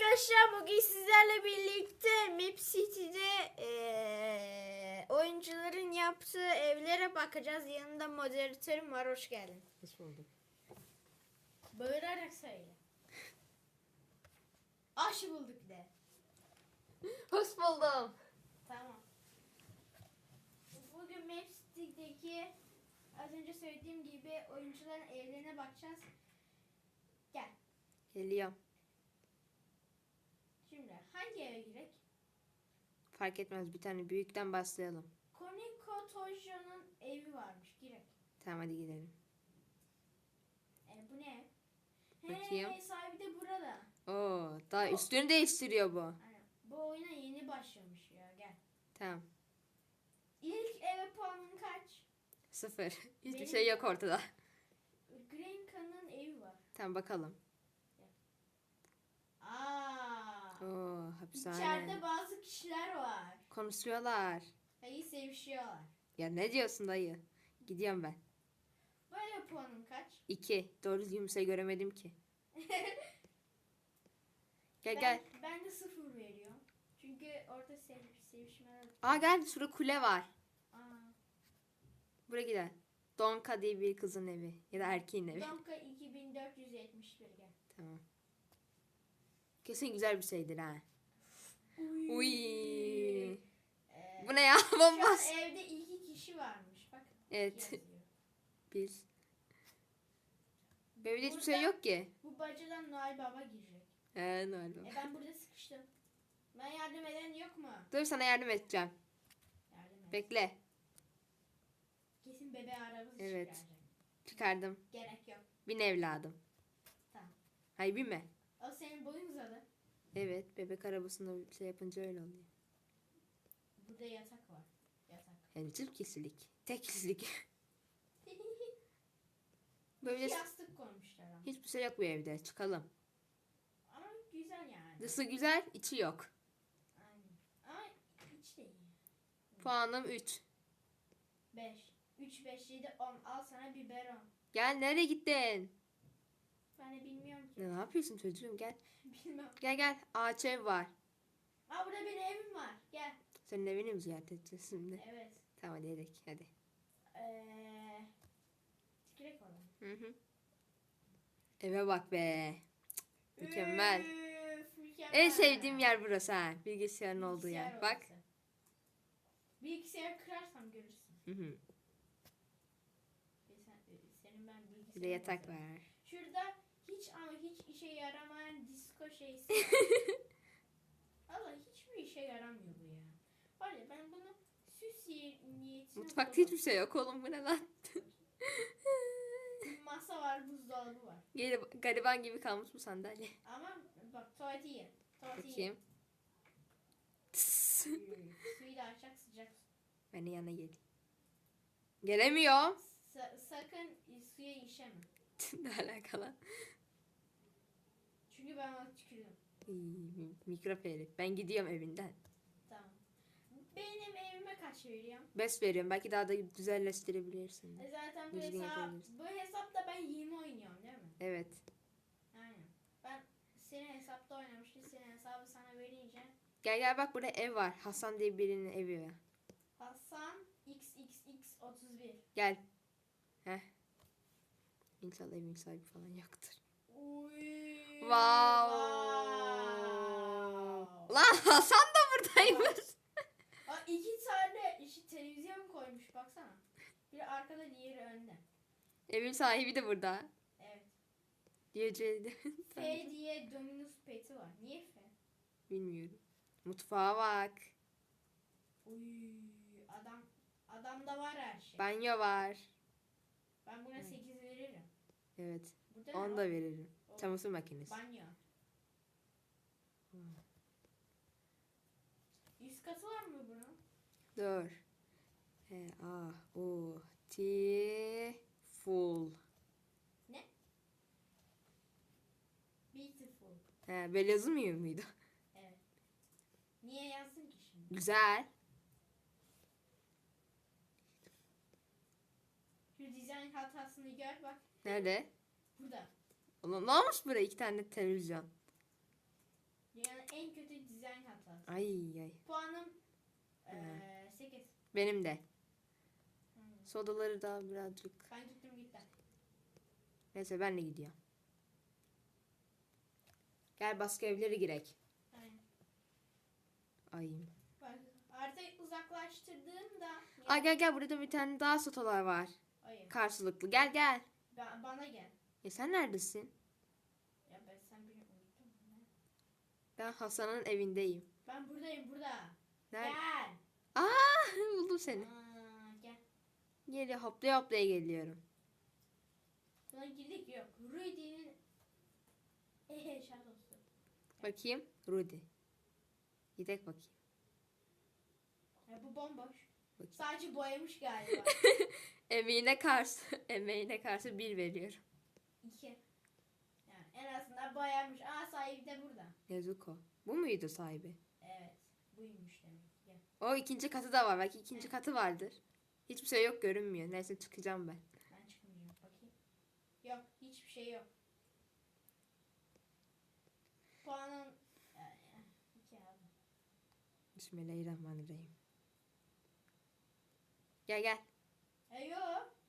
arkadaşlar bugün sizlerle birlikte Map City'de eee, oyuncuların yaptığı evlere bakacağız. Yanında moderatörüm var. Hoş geldin. Hoş bulduk. Bağırarak söyle. Aş bulduk de. Hoş buldum. Tamam. Bugün Map City'deki az önce söylediğim gibi oyuncuların evlerine bakacağız. Gel. Geliyorum. Hangi eve girek? Fark etmez bir tane büyükten başlayalım. Koniko Tojo'nun evi varmış. Girek. Tamam hadi gidelim. E, bu ne? Bakayım. He, sahibi de burada. Oo, daha üstünü değiştiriyor bu. Aynen. Bu oyuna yeni başlamış ya. Gel. Tamam. İlk eve puanın kaç? Sıfır. Hiçbir Benim- şey yok ortada. Grenka'nın evi var. Tamam bakalım. Aa. Oo, hapishane. İçeride bazı kişiler var. Konuşuyorlar. Dayı sevişiyorlar. Ya ne diyorsun dayı? Gidiyorum ben. Böyle puanın kaç? İki. Doğru düzgün bir şey göremedim ki. Gel ben, gel. Ben de sıfır veriyorum. Çünkü orada sev, sevişmeler. Aa gel şurada kule var. Aa. Buraya gidelim. Donka diye bir kızın evi. Ya da erkeğin evi. Donka 2471 gel. Tamam. Kesin güzel bir şeydir ha. Uy. Ee, Bu ne ya? Bombas. evde iki kişi varmış. Bak. Evet. yazıyor. Biz. Benim hiçbir şey yok ki. Bu bacadan Noel Baba girecek. He Noel Baba. E ben burada sıkıştım. Ben yardım eden yok mu? Dur sana yardım edeceğim. Yardım et. Bekle. Kesin bebe arabası Evet. çıkaracak. Çıkardım. Gerek yok. Bin evladım. Tamam. Hayır binme. O senin boyun uzadı. Evet bebek arabasında bir şey yapınca öyle oluyor. Burada yatak var. Yatak. Yani çift kişilik. Tek kişilik. Böyle İki yastık koymuşlar ama. hiçbir şey yok bu evde. Çıkalım. Ama güzel yani. Dışı güzel, içi yok. Aynen. Ama hiç de iyi. Puanım 3. 5. 3, 5, 7, 10. Al sana biberon. Gel nereye gittin? Ben de bilmiyorum ki. Ne yapıyorsun çocuğum gel. Bilmem. Gel gel ağaç ev var. Aa burada benim evim var. Gel. Senin evini mi ziyaret edeceğiz şimdi? Evet. Tamam hadi edelim hadi. Eee... Tikrek olan. Hı hı. Eve bak be. Cık, Mükemmel. Üf, mükemmel. En sevdiğim yer burası ha. Bilgisayarın olduğu Bilgisayar yer. Bak. odası. Bilgisayarı kırarsam görürsün. Hı hı. Sen- Senin ben bilgisayarın Bir de yatak var. Şurada hiç ama hiç işe yaramayan disco şeysi. Valla hiçbir işe yaramıyor bu ya. Var ya ben bunu süs ye- niyetine Mutfakta hiçbir şey yok oğlum bu ne lan? Masa var, buzdolabı var. Gel gariban gibi kalmış bu sandalye. Ama bak tuvaleti ye. Tuvaleti. Bakayım. Hmm, Suyu da açacak sıcak. su. ben de yana geleyim. Gelemiyor. Sa- sakın suya işeme. ne alakalı? Çünkü ben ona tükürdüm. İyi, mikrop herif. Ben gidiyorum evinden. Tamam. Benim evime kaç veriyorum? Bes veriyorum. Belki daha da güzelleştirebilirsin. E zaten bu Düzgün hesap, yapabilirsin. bu hesapta ben yeni oynuyorum değil mi? Evet. Aynen. Ben senin hesapta oynamıştım. Senin hesabı sana verince Gel gel bak burada ev var. Hasan diye birinin evi var. Hasan XXX31. Gel. Heh. İnşallah evin sahibi falan yoktur. Uy. Wow. Lan Hasan da buradaymış. Aa, iki tane işte televizyon koymuş baksana. Biri arkada diğeri önde. Evin sahibi de burada. Evet. Diyeceğim. F diye Dominus Pet'i var. Niye F? Bilmiyorum. Mutfağa bak. Uy, adam adamda var her şey. Banyo var. Ben buna 8 veririm. Evet. Burada ne Onu da veririm. O- Çamaşır makinesi. Banyo. Üst katı var mı bunun? Dur. H A U T full. Beautiful. He, böyle yazılmıyor muydu? Evet. Niye yazdın ki şimdi? Güzel. Şu dizayn hatasını gör bak. Nerede? Burada. Ulan ne olmuş buraya iki tane televizyon? Dünyanın en kötü dizayn hatası. Ay ay. Puanım eee 8. Benim de. Hmm. Sodaları da birazcık. Ben gittim gittim. Neyse ben de gidiyorum. Gel başka evlere girek. Aynen. Ay. Bak artık uzaklaştırdığımda Ay gel gel burada bir tane daha sotalar var. Hayır. Karşılıklı. Gel gel. Ben, bana gel. Ya sen neredesin? Ya ben sen beni unuttun mu? Ben Hasan'ın evindeyim. Ben buradayım burada. Nerede? Gel. Aa buldum seni. Aa, gel. Geliyor hoplaya hoplaya geliyorum. Buna girdik yok. Rudy'nin ehe şarkısı. Bakayım. Rudy. Gidek bakayım. Ya bu bomboş. Bakayım. Sadece boyamış galiba. Emeğine karşı, emeğine karşı bir veriyorum. İki. Yani en azından boyamış. Aa sahibi de burada. Nezuko. Bu muydu sahibi? Evet. Buymuş demek. Gel. O ikinci katı da var. Belki ikinci katı vardır. Hiçbir şey yok görünmüyor. Neyse çıkacağım ben. Ben çıkmayacağım. Bakayım. Yok. Hiçbir şey yok. Puanın yani, iki abi. Bismillahirrahmanirrahim. Gel gel. E yok.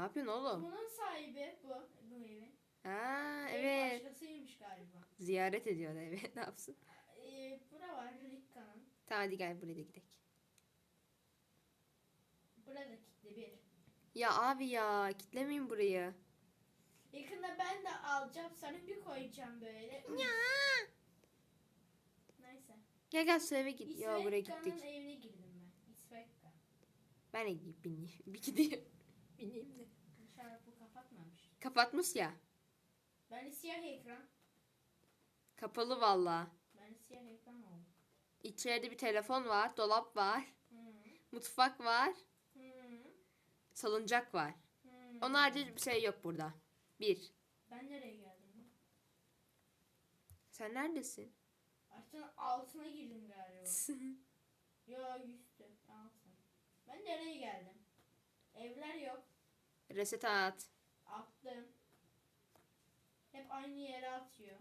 Ne yapıyorsun oğlum? Bunun sahibi bu. Bu evin. Aa Ev evet. başkasıymış galiba. Ziyaret ediyor evi. ne yapsın? Ee, bura var Rikka'nın. Tamam hadi gel buraya da gidelim. Burada kilitli bir. Ya abi ya kitlemeyin burayı. Yakında ben de alacağım. Sana bir koyacağım böyle. Ya. Neyse. Gel gel şu eve git. Ya buraya İsvekka'nın gittik. evine girdim ben. İsvekka. Ben de gidip bineyim. Bir gideyim. Bineyim de. Bu kapatmamış. Kapatmış ya. Ben de siyah ekran. Kapalı valla. Ben de siyah ekran oldum. İçeride bir telefon var. Dolap var. Hı. Mutfak var. Hı. Salıncak var. Hı. Onun harici bir şey yok burada. Bir. Ben nereye geldim? Sen neredesin? Artık altına girdim galiba. Yo üstü. Altın. Ben nereye geldim? Evler yok. Reset at. Attım. Hep aynı yere atıyor.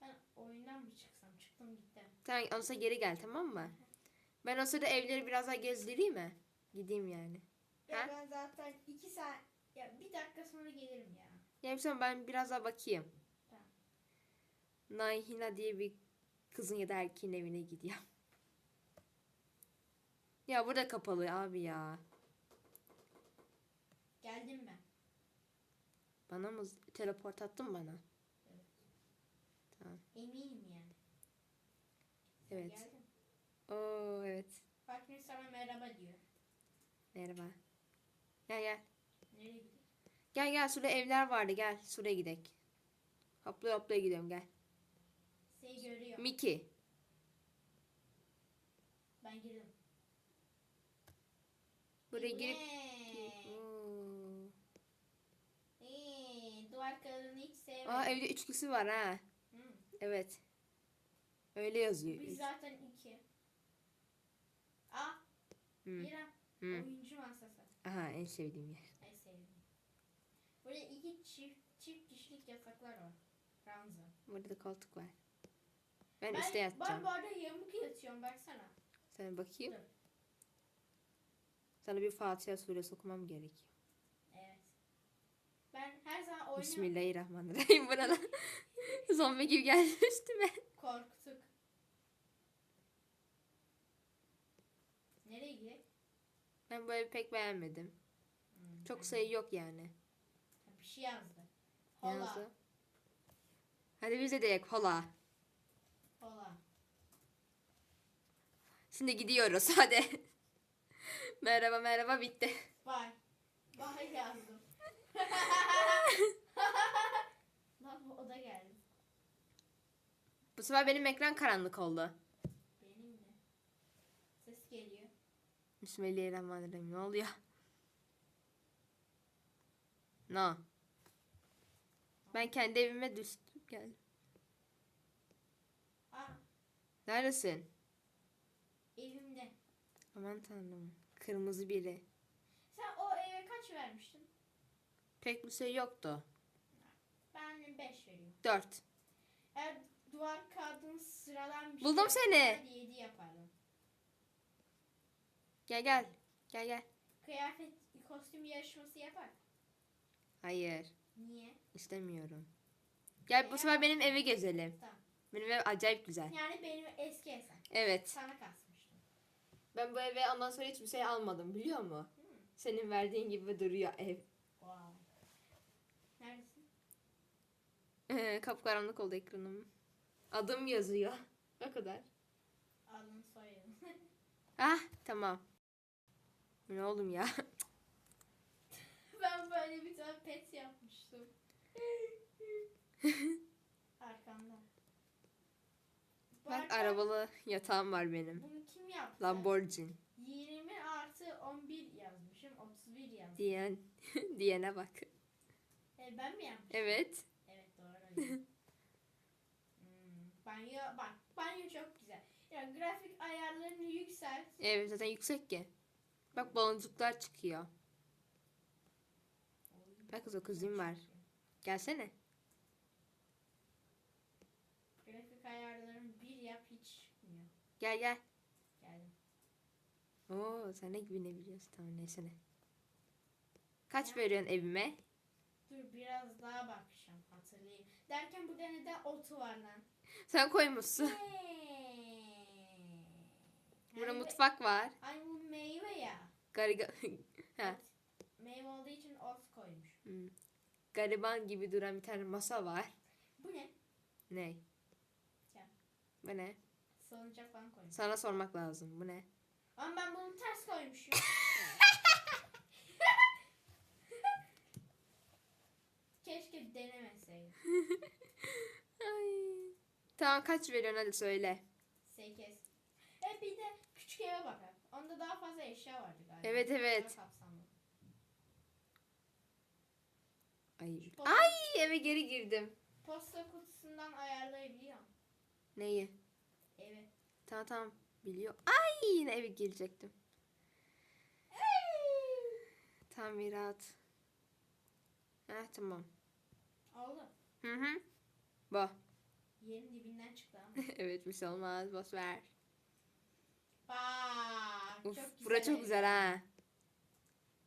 Ben oyundan mı çıksam? Çıktım gittim. Sen onsa geri gel tamam mı? Ben o sırada evleri biraz daha gezdireyim mi? Gideyim yani. Ya Ha? ben zaten iki saat ya bir dakika sonra gelirim ya. Yapsam ben biraz daha bakayım. Tamam. Nayhina diye bir kızın ya da erkeğin evine gidiyorum. Ya burada kapalı abi ya. Geldim ben. Bana mı teleport attın bana? Eminim yani. Evet. Geldin. Oo evet. Bak şimdi sana merhaba diyor. Merhaba. Gel gel. Nereye gidiyor? Gel gel şurada evler vardı gel. Şuraya gidek. Hoplaya hoplaya gidiyorum gel. Seni görüyor. Miki. Ben girdim. Buraya girip... Ne? Oo. Ee, duvar kağıdını hiç sevmedim. Aa evde üç kişi var ha. Hı. Evet. Öyle yazıyor. Biz üç. zaten iki. Aa, Hı. İrem. Hı. Oyuncu masası. Aha en sevdiğim yer. En sevdiğim. Burada iki çift, çift kişilik yataklar var. Ranza. Burada da koltuk var. Ben, Ben, üstte ben yatacağım. bu arada yamuk yatıyorum baksana. Sen bakayım. Dur. Sana bir Fatiha suresi okumam gerekiyor. Ben her zaman oyunu Bismillahirrahmanirrahim. Burada zombi gibi geldi üstüme. korktuk. Nereye gidelim? Ben evi pek beğenmedim. Hmm, Çok sayı yok yani. Bir şey yazdı. Hola. yazdı? Hadi bize de yak hola. Hola. Şimdi gidiyoruz hadi. merhaba merhaba bitti. Bye. Bye yazdım. Lan o da geldi. Bu sefer benim ekran karanlık oldu. Benim de. Ses geliyor. Bismillahirrahmanirrahim. Ne oluyor? No. Ben kendi evime düştüm geldim. Aa, Neredesin? evimde. Aman tanrım. Kırmızı biri. Sen o eve kaç vermiştin? Pek bir şey yoktu. Ben 5 veriyorum. Dört. Eğer duvar kağıdını sıradan bir Buldum şey seni. yapar, Yedi yapardım. Gel gel. Gel gel. Kıyafet kostüm yarışması yapar. Hayır. Niye? istemiyorum. Gel bu sefer benim evi gezelim. Tamam. Benim ev acayip güzel. Yani benim eski eser. Evet. Sana kasmıştım. Ben bu eve ondan sonra hiçbir şey almadım biliyor musun? Hmm. Senin verdiğin gibi duruyor ev. Wow. Neredesin? Kapkaranlık oldu ekranım. Adım yazıyor. O kadar. Adın soyadın. Ah tamam. Ne oğlum ya? ben böyle bir tane pet yapmıştım. Arkamda. Bu Bak arada arabalı yatağım var benim. Bunu kim yaptı? Lamborghini 20 artı 11 yazmışım. 31 yazmışım. diyen diyene bak. E, ben mi yapmışım? Evet. Hmm, banyo bak banyo çok güzel. Ya grafik ayarlarını yükselt. Evet zaten yüksek ki. Bak baloncuklar çıkıyor. Bak kız o kızım var. Gelsene. Grafik ayarlarını bir yap hiç çıkmıyor. Gel gel. Geldim. Oo sen ne gibi ne biliyorsun? Tamam neyse ne. Kaç veriyorsun evime? Dur biraz daha bakacağım. Derken burada neden otu var lan? Sen koymuşsun. Burada Hani mutfak var. Ay bu meyve ya. Gariga ha. Meyve olduğu için ot koymuş. hmm. Gariban gibi duran bir tane masa var. Bu ne? Ne? Ya. Bu ne? Salıncak falan koymuş. Sana sormak lazım. Bu ne? Ama ben bunu ters koymuşum. Keşke denemeseydim. Ay. Tamam kaç veriyorsun hadi söyle. 8. E bir de küçük eve bakalım. Onda daha fazla eşya vardı galiba. Evet, evet. Daha kapsamlı. Ay. Posta, Ay eve geri girdim. posta kutusundan ayarlayabiliyorum. Neyi? Evet. Tamam tamam. Biliyor. Ay yine eve girecektim. Bir rahat. Heh tamam. Oldu. Hı hı. Bu. Yerin dibinden çıktı ama. evet bir şey olmaz. Boş ver. Bak. Uf, çok güzel. bura çok güzel ha.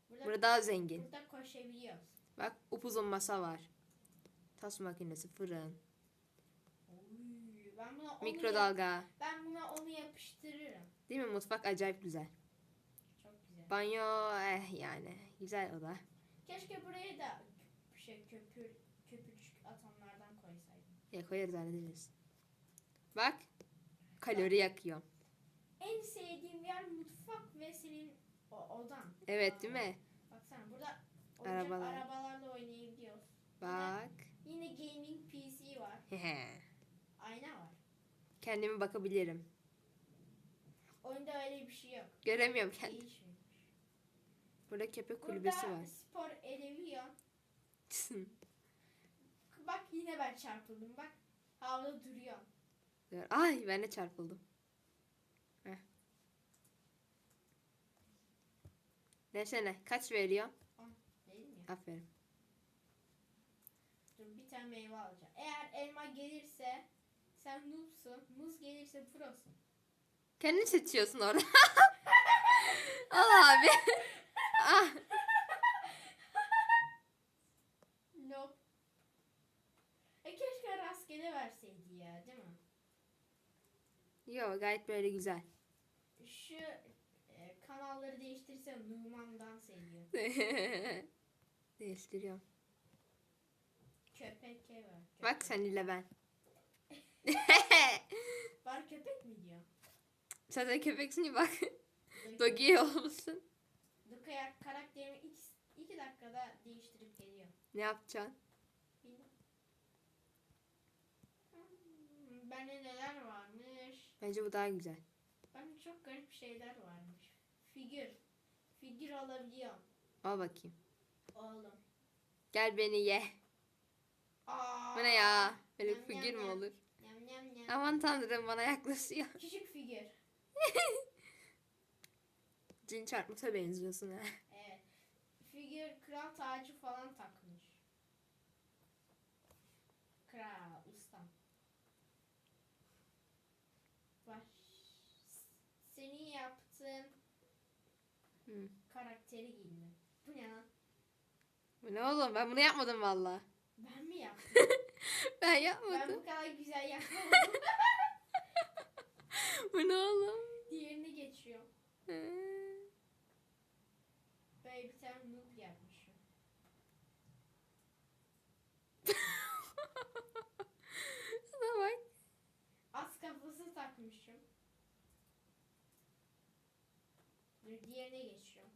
Burada, Burada daha zengin. burada koşabiliyoruz. Bak upuzun masa var. Tas makinesi, fırın, Oy, ben buna onu mikrodalga. yap- ben buna onu yapıştırırım. Değil mi? Mutfak acayip güzel. Çok güzel. Banyo eh yani. Güzel oda. Keşke buraya da şey köpür atomlardan koysaydım. Ya koyarız hallederiz. Bak. Kalori yakıyor. En sevdiğim yer mutfak ve senin o, odan. Evet değil mi? Baksana burada oyuncak Arabalar. arabalarla oynayabiliyoruz. Bak. Yine gaming PC var. Ayna var. Kendime bakabilirim. Oyunda öyle bir şey yok. Göremiyorum kendimi. Değişmiyor. Burada köpek kulübesi Burada var. spor edebiliyorsun. Bak yine ben çarpıldım bak. Havada duruyor. Ay ben de çarpıldım. Heh. Desene kaç veriyor? Değil mi ya? Aferin. Dur bir tane meyve alacağım. Eğer elma gelirse sen noobsun. Muz gelirse prosun. Kendini seçiyorsun orada. Al abi. ah. Rastgele verseydi ya değil mi? Yo gayet böyle güzel. Şu e, kanalları değiştirse Numan'dan seviyor. Değiştiriyorum. Köpek var. Köpek. Bak sen ile ben. Var köpek mi diyor? sen de köpeksin ya bak. Dogi. Dogi olmuşsun. Dogi karakterimi iki, iki dakikada değiştirip geliyor. Ne yapacaksın? Bilmem. Hmm, Bende neler varmış? Bence bu daha güzel. Bende çok garip şeyler varmış. Figür. Figür alabiliyor. Al bakayım. Oğlum. Gel beni ye. Aa, Bu ne ya? Böyle Yam, figür mü olur? Yam yam yam. Aman tanrım bana yaklaşıyor. Küçük figür. Cin çarpmasa benziyorsun ha. Evet. Figür kral tacı falan takmış. Kral, ustam. Hı. karakteri giydim. Bu ne lan? Bu ne oğlum? Ben bunu yapmadım valla. Ben mi yaptım? Ben ben yapmadım. bu kadar güzel yapmadım. Bu ne oğlum? Diğerini geçiyor. Böyle bir tane noob yapmışım. Şuna bak. Az kafası takmışım. Diğerine geçiyorum.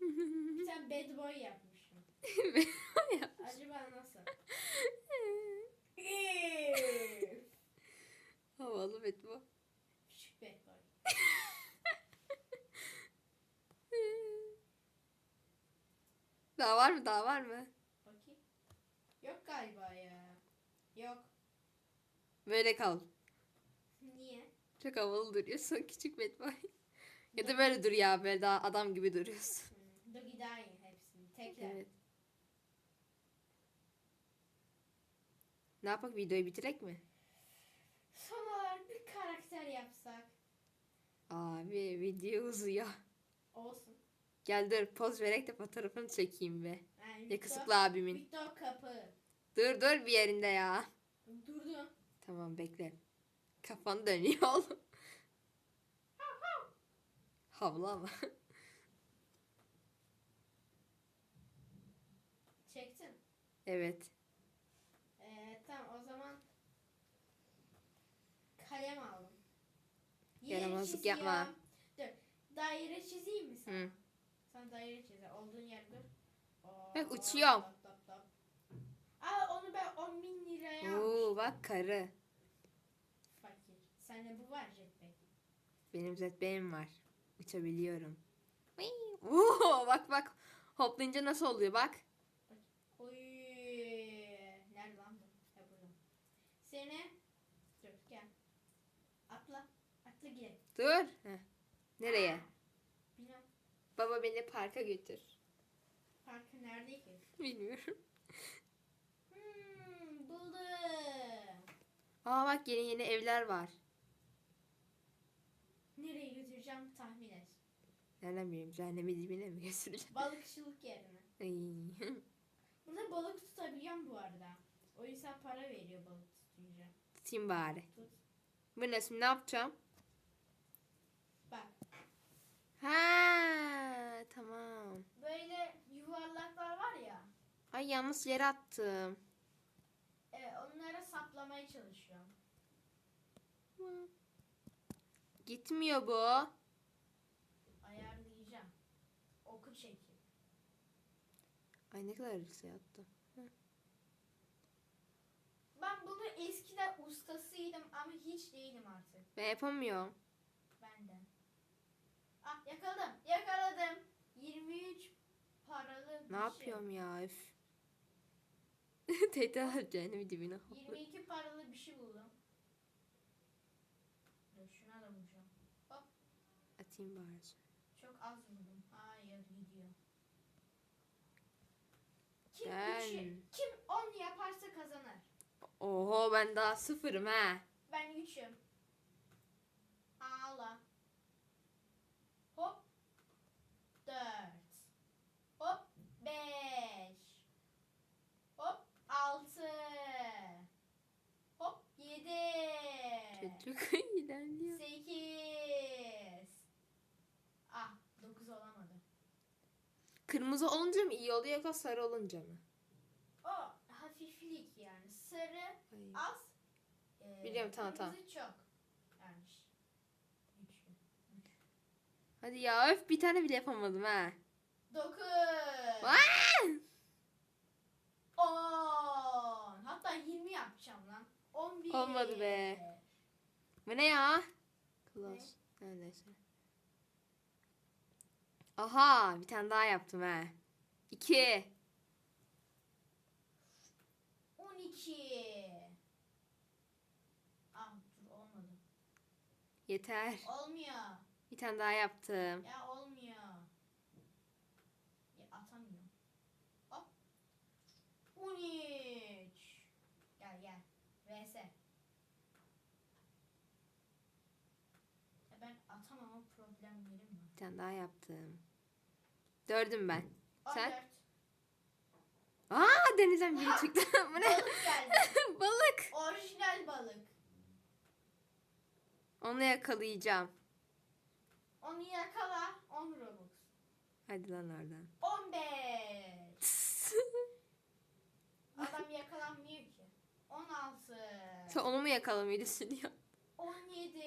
Bir tane bad boy yapmışım. Acaba nasıl? Havalı Betbo. Küçük bad boy. Daha var mı? Daha var mı? Bakayım. Yok galiba ya. Yok. Böyle kal. Çok havalı duruyorsun küçük Betboy. ya da böyle dur ya böyle daha adam gibi duruyorsun. Hmm, Dur gideyim hepsini. Tekrar. Evet. Ne yapak videoyu bitirek mi? Son olarak bir karakter yapsak. Abi video uzuyor. Olsun. Gel dur poz vererek de fotoğrafını çekeyim be. Yani Yakışıklı abimin. Victor kapı. Dur dur bir yerinde ya. Durdu. Tamam bekle. Kafan dönüyor oğlum. Havlu ama. Çektin. evet. Ee, tamam o zaman kalem aldım. Yaramazlık çiziyorum. yapma. Dur. Daire çizeyim mi sana? Hı. Sen daire çiz. Olduğun yer dur. Oo, Bak uçuyorum. Top, top, top. Aa onu ben 10 bin liraya almıştım. Oo bak karı. Sende bu var jetpack. Benim zetbeğim var. Uçabiliyorum. Oo bak bak. Hoplayınca nasıl oluyor bak. Oy. Nerede lan bu? Ha burada. Seni dur gel. Atla. Atla gel. Dur. Heh. Nereye? Bilmem. Baba beni parka götür. Parkı nerede ki? Bilmiyorum. Hmm, buldum. Aa bak yeni yeni evler var. Nereye götüreceğim tahmin et. Nereden bileyim? Cehennemi dibine mi götüreceğim? Balıkçılık yerine. Ay. Burada balık tutabiliyorum bu arada. O yüzden para veriyor balık tutunca. Tutayım bari. Tut. Bu ne şimdi ne yapacağım? Bak. Ha tamam. Böyle yuvarlaklar var ya. Ay yanlış yere attım. E, onlara saplamaya çalışıyorum. Gitmiyor bu. Ayarlayacağım. Oku çekeyim. Ay ne kadar şey attım. Ben bunu eskiden ustasıydım ama hiç değilim artık. Ben yapamıyorum. Ben de. Ah yakaladım. Yakaladım. 23 paralı bir Ne şey. yapıyorum ya üf. Tekrar cehennemi dibine hopla. 22 paralı bir şey şuna da vuracağım. Hop Atayım bari. çok az vurdum. Hayır gidiyor. Kim, Ben- üçü- kim 10 yaparsa kazanır. Oho ben daha sıfırım ha. Ben 3'üm. Ağla. Hop. 4. Hop. 5. Hop. 6. Hop. 7. Çocuk ilerliyor. 8. Ah 9 olamadı. Kırmızı olunca mı iyi oluyor yoksa sarı olunca mı? O hafiflik yani. Sarı Ay. az. e, Biliyorum, tamam, tamam. kırmızı çok. Yani. Hadi ya öf bir tane bile yapamadım ha. 9. Aa! 10. Hatta 20 yapacağım lan. 11. Olmadı be. Bu ne ya? Close. Neredeyse. Aha bir tane daha yaptım ha. İki. 12. Ah dur olmadı. Yeter. Olmuyor. Bir tane daha yaptım. Ya atamıyorum. Hop. 13. Gel gel. Atamam. problemlerim var. Bir tane daha yaptım. Dördüm ben. Sen? 14. Aa denizden biri çıktı. Bu ne? Balık geldi. Balık. Orijinal balık. Onu yakalayacağım. Onu yakala 10 Robux. Hadi lan oradan. 15. Adam yakalanmıyor ki. 16. Sen onu mu yakalamayı düşünüyorsun? 17.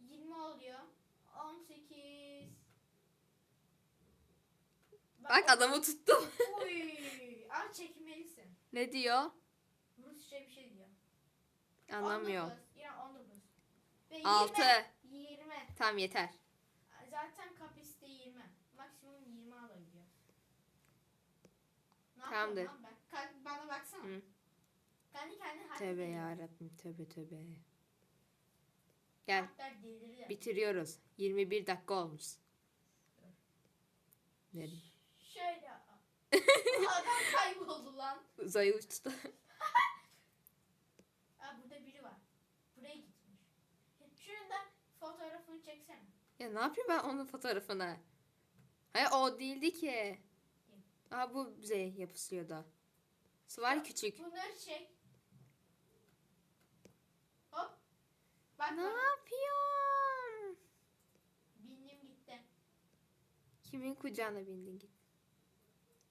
20 oluyor. 18. Bak adamı tuttum. Uy. Al çekmelisin. Ne diyor? Rusça bir şey diyor. Anlamıyor. 19. Yine 19. Ve 6. 20. 20. Tamam yeter. Zaten kapasite 20. Maksimum 20 alabiliyor. Ne Tamamdır. bana baksana. Hı. Kendi kendine hareket Tövbe yarabbim tövbe tövbe. Gel bitiriyoruz. 21 dakika olmuş. Dedim. Şöyle. Adam kayboldu lan. Uzaya uçtu. Aa, burada biri var. Buraya gitmiş. Şunun da fotoğrafını çeksene. ya ne yapayım ben onun fotoğrafına? Hayır o değildi ki. Aa bu bize yapışıyordu. Su var küçük. Bunları çek. Hop. Bak Ne bak. yapıyorsun? Bindim gitti. Kimin kucağına bindin git.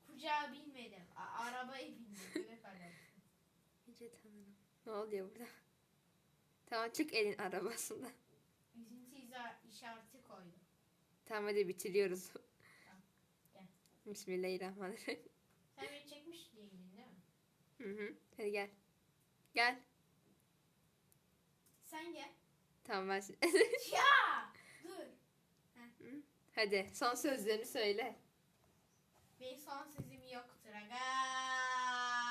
Kucağa binmedim. A- arabaya bindim. Bebek arabası. İyice tanırım. Ne oluyor burada? Tamam çık elin arabasında. Üzüntü işareti koydum. Tamam hadi bitiriyoruz. gel. Bismillahirrahmanirrahim. Sen beni çekmiş değildin değil mi? Hı hı. Hadi gel. Gel. Sen gel. Tamam ben... Ya! Dur. hadi son sözlerini söyle. Benim son sözüm yoktur aga.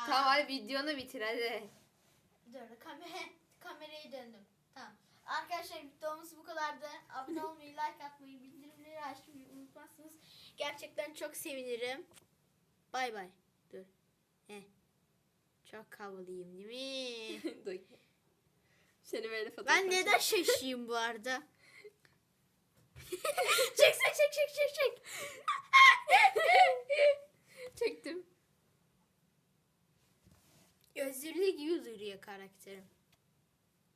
Tamam hadi videonu bitir hadi. Dur kamera, kamerayı döndüm. Tamam. Arkadaşlar videomuz bu kadardı. Abone olmayı, like atmayı, bildirimleri açmayı unutmazsınız. Gerçekten çok sevinirim. Bay bay. Dur. Heh. Çok havalıyım değil mi? Dur. Seni böyle fotoğraf ben neden şaşıyım bu arada? çek çek çek çek çek çek. Çektim. Özürlü gibi duruyor karakterim.